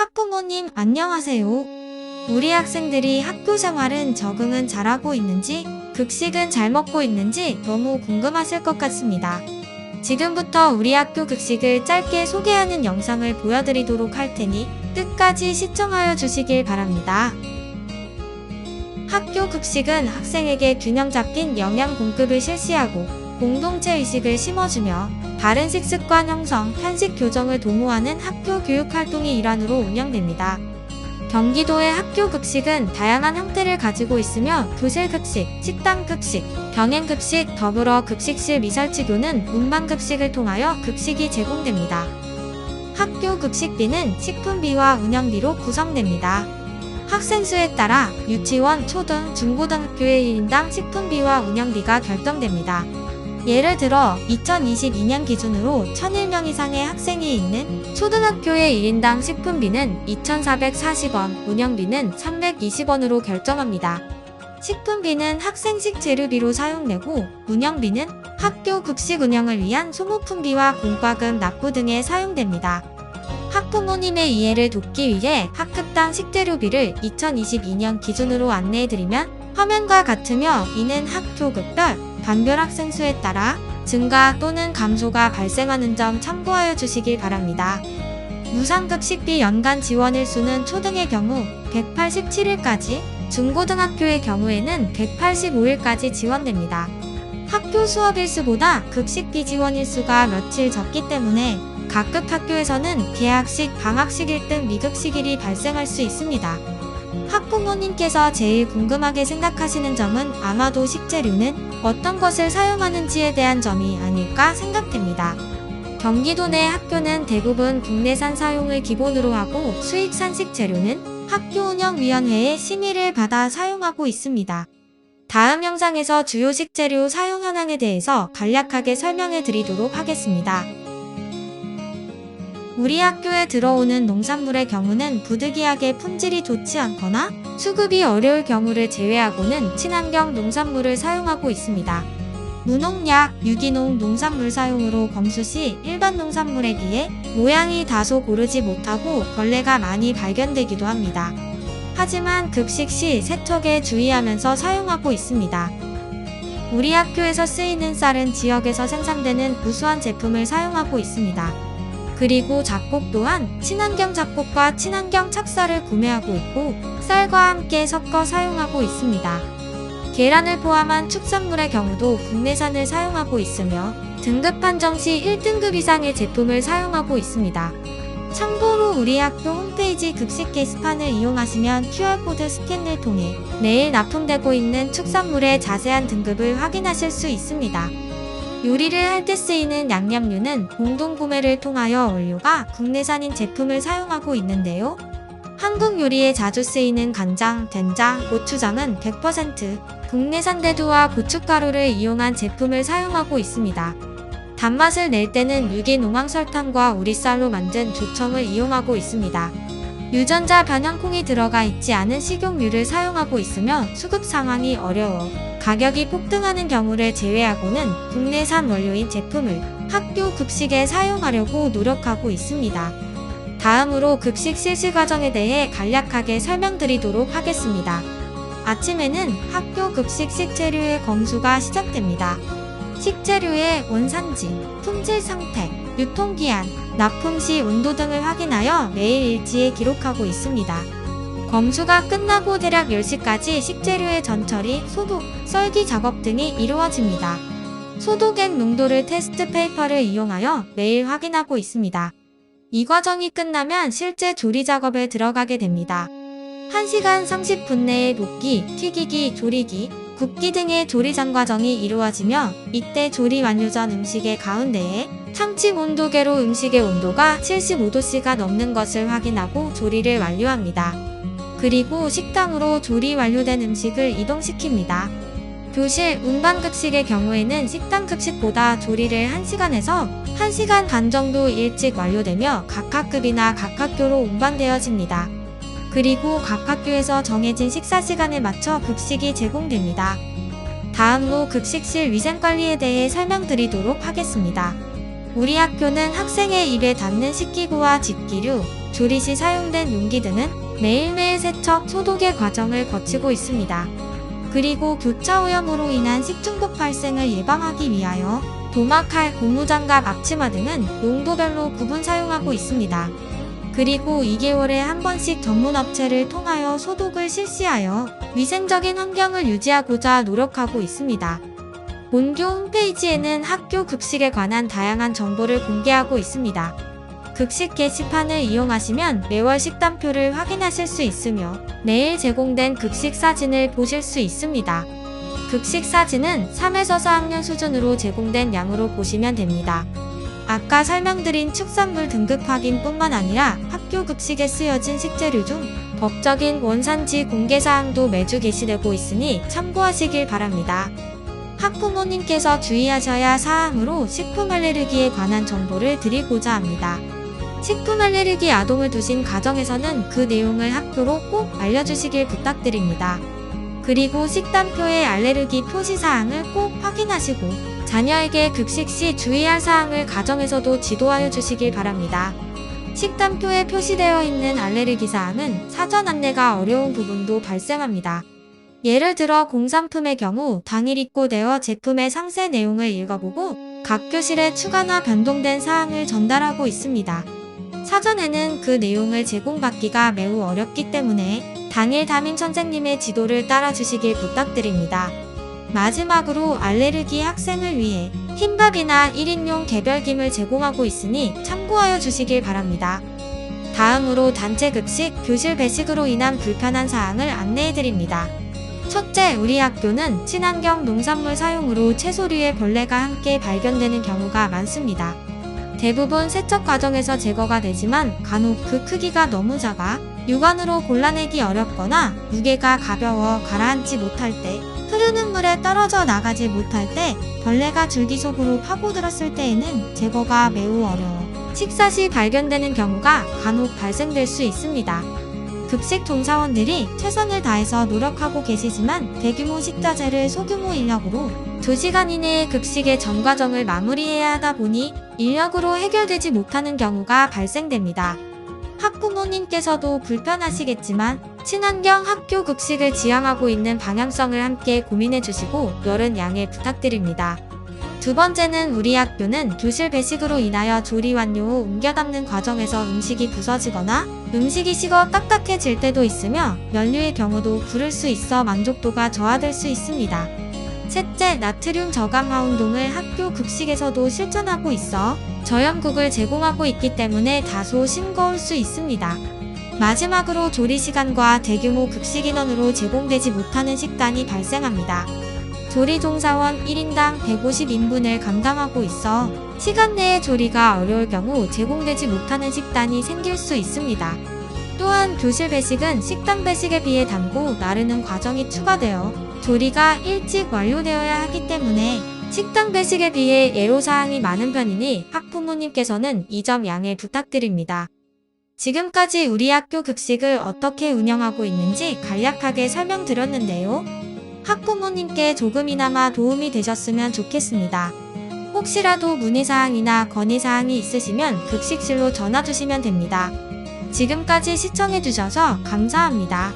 학부모님 안녕하세요. 우리 학생들이 학교 생활은 적응은 잘하고 있는지, 급식은 잘 먹고 있는지 너무 궁금하실 것 같습니다. 지금부터 우리 학교 급식을 짧게 소개하는 영상을 보여드리도록 할 테니 끝까지 시청하여 주시길 바랍니다. 학교 급식은 학생에게 균형 잡힌 영양 공급을 실시하고 공동체 의식을 심어주며 바른 식습관 형성, 편식 교정을 도모하는 학교 교육 활동의 일환으로 운영됩니다. 경기도의 학교 급식은 다양한 형태를 가지고 있으며 교실 급식, 식당 급식, 병행 급식, 더불어 급식실 미설치교는 운반 급식을 통하여 급식이 제공됩니다. 학교 급식비는 식품비와 운영비로 구성됩니다. 학생 수에 따라 유치원, 초등, 중고등학교의 1인당 식품비와 운영비가 결정됩니다. 예를 들어 2022년 기준으로 1001명 이상의 학생이 있는 초등학교의 1인당 식품비는 2,440원, 운영비는 320원으로 결정합니다. 식품비는 학생식 재료비로 사용되고 운영비는 학교 급식 운영을 위한 소모품비와 공과금 납부 등에 사용됩니다. 학부모님의 이해를 돕기 위해 학급당 식재료비를 2022년 기준으로 안내해드리면 화면과 같으며 이는 학교급별 반별 학생 수에 따라 증가 또는 감소가 발생하는 점 참고하여 주시길 바랍니다. 무상급식비 연간 지원 일 수는 초등의 경우 187일까지, 중고등학교의 경우에는 185일까지 지원됩니다. 학교 수업 일수보다 급식비 지원 일수가 며칠 적기 때문에 각급 학교에서는 개학식, 방학식일 등 미급식일이 발생할 수 있습니다. 학부모님께서 제일 궁금하게 생각하시는 점은 아마도 식재료는 어떤 것을 사용하는지에 대한 점이 아닐까 생각됩니다. 경기도 내 학교는 대부분 국내산 사용을 기본으로 하고 수입산 식재료는 학교운영위원회의 심의를 받아 사용하고 있습니다. 다음 영상에서 주요 식재료 사용 현황에 대해서 간략하게 설명해 드리도록 하겠습니다. 우리 학교에 들어오는 농산물의 경우는 부득이하게 품질이 좋지 않거나 수급이 어려울 경우를 제외하고는 친환경 농산물을 사용하고 있습니다. 무농약, 유기농 농산물 사용으로 검수 시 일반 농산물에 비해 모양이 다소 고르지 못하고 벌레가 많이 발견되기도 합니다. 하지만 급식 시 세척에 주의하면서 사용하고 있습니다. 우리 학교에서 쓰이는 쌀은 지역에서 생산되는 우수한 제품을 사용하고 있습니다. 그리고 잡곡 또한 친환경 잡곡과 친환경 찹쌀을 구매하고 있고 쌀과 함께 섞어 사용하고 있습니다. 계란을 포함한 축산물의 경우도 국내산을 사용하고 있으며 등급 판정 시 1등급 이상의 제품을 사용하고 있습니다. 참고로 우리 학교 홈페이지 급식 게시판을 이용하시면 QR코드 스캔을 통해 매일 납품되고 있는 축산물의 자세한 등급을 확인하실 수 있습니다. 요리를 할 때 쓰이는 양념류는 공동 구매를 통하여 원료가 국내산인 제품을 사용하고 있는데요. 한국 요리에 자주 쓰이는 간장, 된장, 고추장은 100% 국내산 대두와 고춧가루를 이용한 제품을 사용하고 있습니다. 단맛을 낼 때는 유기농황 설탕과 우리쌀로 만든 조청을 이용하고 있습니다. 유전자 변형콩이 들어가 있지 않은 식용유를 사용하고 있으며 수급 상황이 어려워 가격이 폭등하는 경우를 제외하고는 국내산 원료인 제품을 학교 급식에 사용하려고 노력하고 있습니다. 다음으로 급식 실시 과정에 대해 간략하게 설명드리도록 하겠습니다. 아침에는 학교 급식 식재료의 검수가 시작됩니다. 식재료의 원산지, 품질 상태, 유통기한, 납품 시 온도 등을 확인하여 매일 일지에 기록하고 있습니다. 검수가 끝나고 대략 10시까지 식재료의 전처리, 소독, 썰기 작업 등이 이루어집니다. 소독액 농도를 테스트 페이퍼를 이용하여 매일 확인하고 있습니다. 이 과정이 끝나면 실제 조리 작업에 들어가게 됩니다. 1시간 30분 내에 볶기, 튀기기, 조리기, 굽기 등의 조리 전 과정이 이루어지며 이때 조리 완료 전 음식의 가운데에 참치 온도계로 음식의 온도가 75도씨가 넘는 것을 확인하고 조리를 완료합니다. 그리고 식당으로 조리 완료된 음식을 이동시킵니다. 교실 운반급식의 경우에는 식당 급식보다 조리를 1시간에서 1시간 반 정도 일찍 완료되며 각 학급이나 각 학교로 운반되어집니다. 그리고 각 학교에서 정해진 식사 시간에 맞춰 급식이 제공됩니다. 다음으로 급식실 위생관리에 대해 설명드리도록 하겠습니다. 우리 학교는 학생의 입에 닿는 식기구와 집기류, 조리 시 사용된 용기 등은 매일매일 세척, 소독의 과정을 거치고 있습니다. 그리고 교차 오염으로 인한 식중독 발생을 예방하기 위하여 도마칼, 고무장갑, 앞치마 등은 용도별로 구분 사용하고 있습니다. 그리고 2개월에 한 번씩 전문 업체를 통하여 소독을 실시하여 위생적인 환경을 유지하고자 노력하고 있습니다. 본교 홈페이지에는 학교 급식에 관한 다양한 정보를 공개하고 있습니다. 급식 게시판을 이용하시면 매월 식단표를 확인하실 수 있으며 매일 제공된 급식 사진을 보실 수 있습니다. 급식 사진은 3에서 4학년 수준으로 제공된 양으로 보시면 됩니다. 아까 설명드린 축산물 등급 확인뿐만 아니라 학교 급식에 쓰여진 식재료 중 법적인 원산지 공개 사항도 매주 게시되고 있으니 참고하시길 바랍니다. 학부모님께서 주의하셔야 사항으로 식품 알레르기에 관한 정보를 드리고자 합니다. 식품 알레르기 아동을 두신 가정에서는 그 내용을 학교로 꼭 알려주시길 부탁드립니다. 그리고 식단표의 알레르기 표시 사항을 꼭 확인하시고 자녀에게 급식 시 주의할 사항을 가정에서도 지도하여 주시길 바랍니다. 식단표에 표시되어 있는 알레르기 사항은 사전 안내가 어려운 부분도 발생합니다. 예를 들어 공산품의 경우 당일 입고 되어 제품의 상세 내용을 읽어보고 각 교실에 추가나 변동된 사항을 전달하고 있습니다. 사전에는 그 내용을 제공받기가 매우 어렵기 때문에 당일 담임 선생님의 지도를 따라주시길 부탁드립니다. 마지막으로 알레르기 학생을 위해 흰밥이나 1인용 개별김을 제공하고 있으니 참고하여 주시길 바랍니다. 다음으로 단체 급식, 교실 배식으로 인한 불편한 사항을 안내해 드립니다. 첫째, 우리 학교는 친환경 농산물 사용으로 채소류에 벌레가 함께 발견되는 경우가 많습니다. 대부분 세척 과정에서 제거가 되지만 간혹 그 크기가 너무 작아 육안으로 골라내기 어렵거나 무게가 가벼워 가라앉지 못할 때 흐르는 물에 떨어져 나가지 못할 때 벌레가 줄기 속으로 파고들었을 때에는 제거가 매우 어려워 식사 시 발견되는 경우가 간혹 발생될 수 있습니다. 급식 종사원들이 최선을 다해서 노력하고 계시지만 대규모 식자재를 소규모 인력으로 2시간 이내에 급식의 전 과정을 마무리해야 하다 보니 인력으로 해결되지 못하는 경우가 발생됩니다. 학부모님께서도 불편하시겠지만 친환경 학교 급식을 지향하고 있는 방향성을 함께 고민해 주시고 열은 양해 부탁드립니다. 두 번째는 우리 학교는 교실 배식으로 인하여 조리 완료 후 옮겨 담는 과정에서 음식이 부서지거나 음식이 식어 딱딱해질 때도 있으며 연료의 경우도 부를 수 있어 만족도가 저하될 수 있습니다. 셋째, 나트륨 저감화 운동을 학교 급식에서도 실천하고 있어 저염국을 제공하고 있기 때문에 다소 싱거울 수 있습니다. 마지막으로 조리 시간과 대규모 급식 인원으로 제공되지 못하는 식단이 발생합니다. 조리 종사원 1인당 150인분을 감당하고 있어 시간 내에 조리가 어려울 경우 제공되지 못하는 식단이 생길 수 있습니다. 또한 교실 배식은 식당 배식에 비해 담고 나르는 과정이 추가되어 조리가 일찍 완료되어야 하기 때문에 식당 배식에 비해 애로사항이 많은 편이니 학부모님께서는 이 점 양해 부탁드립니다. 지금까지 우리 학교 급식을 어떻게 운영하고 있는지 간략하게 설명드렸는데요. 학부모님께 조금이나마 도움이 되셨으면 좋겠습니다. 혹시라도 문의사항이나 건의사항이 있으시면 급식실로 전화 주시면 됩니다. 지금까지 시청해주셔서 감사합니다.